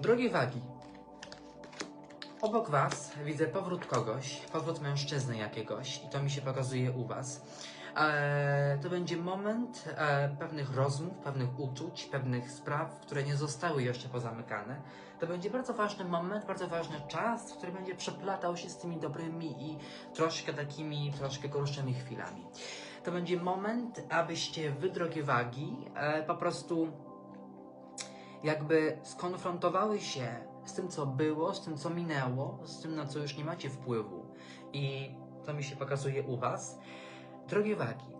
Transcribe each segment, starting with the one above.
Drogie wagi, obok Was widzę powrót kogoś, powrót mężczyzny jakiegoś i to mi się pokazuje u Was. E, to będzie moment e, pewnych rozmów, pewnych uczuć, pewnych spraw, które nie zostały jeszcze pozamykane. To będzie bardzo ważny moment, bardzo ważny czas, który będzie przeplatał się z tymi dobrymi i troszkę takimi, troszkę gorszymi chwilami. To będzie moment, abyście wy, drogie wagi, e, po prostu jakby skonfrontowały się z tym, co było, z tym, co minęło, z tym, na co już nie macie wpływu. I to mi się pokazuje u Was. Drogie wagi,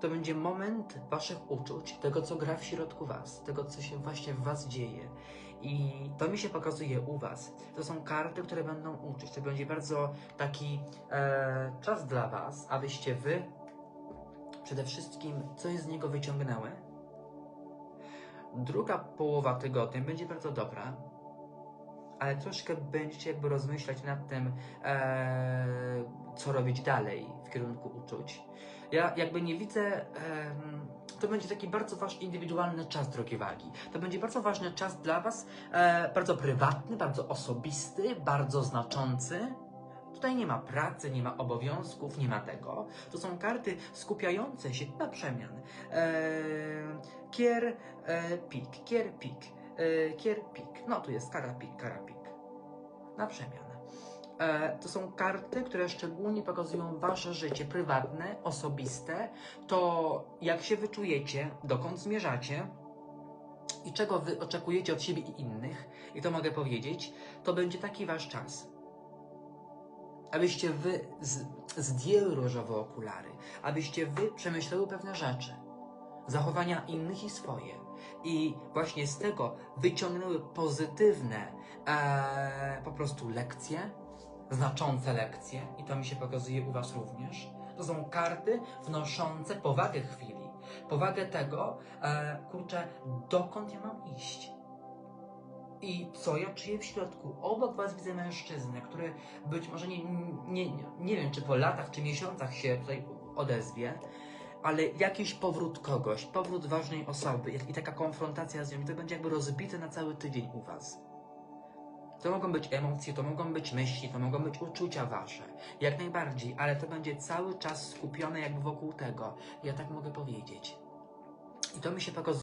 to będzie moment Waszych uczuć, tego, co gra w środku Was, tego, co się właśnie w Was dzieje. I to mi się pokazuje u Was. To są karty, które będą uczyć. To będzie bardzo taki e, czas dla Was, abyście Wy przede wszystkim coś z niego wyciągnęły. Druga połowa tygodnia będzie bardzo dobra, ale troszkę będziecie jakby rozmyślać nad tym, e, co robić dalej w kierunku uczuć. Ja jakby nie widzę, em, to będzie taki bardzo wasz indywidualny czas, drogie wagi. To będzie bardzo ważny czas dla was, e, bardzo prywatny, bardzo osobisty, bardzo znaczący. Tutaj nie ma pracy, nie ma obowiązków, nie ma tego. To są karty skupiające się na przemian. E, kier, e, pik, kier, pik, e, kier, pik. No tu jest kara, pik, kara, pik. Na przemian. E, to są karty, które szczególnie pokazują wasze życie prywatne, osobiste, to jak się wyczujecie, dokąd zmierzacie i czego wy oczekujecie od siebie i innych, i to mogę powiedzieć, to będzie taki wasz czas. Abyście wy zdjęły różowe okulary, abyście wy przemyślały pewne rzeczy, zachowania innych i swoje. I właśnie z tego wyciągnęły pozytywne e, po prostu lekcje, znaczące lekcje, i to mi się pokazuje u Was również. To są karty wnoszące powagę chwili, powagę tego, e, kurczę, dokąd ja mam iść. I co ja czuję w środku? Obok Was widzę mężczyznę, który być może nie, nie, nie, wiem, czy po latach, czy miesiącach się tutaj odezwie, ale jakiś powrót kogoś, powrót ważnej osoby i taka konfrontacja z nią, to będzie jakby rozbite na cały tydzień u Was. To mogą być emocje, to mogą być myśli, to mogą być uczucia wasze. Jak najbardziej, ale to będzie cały czas skupione jakby wokół tego. Ja tak mogę powiedzieć. I to mi się pokazuje.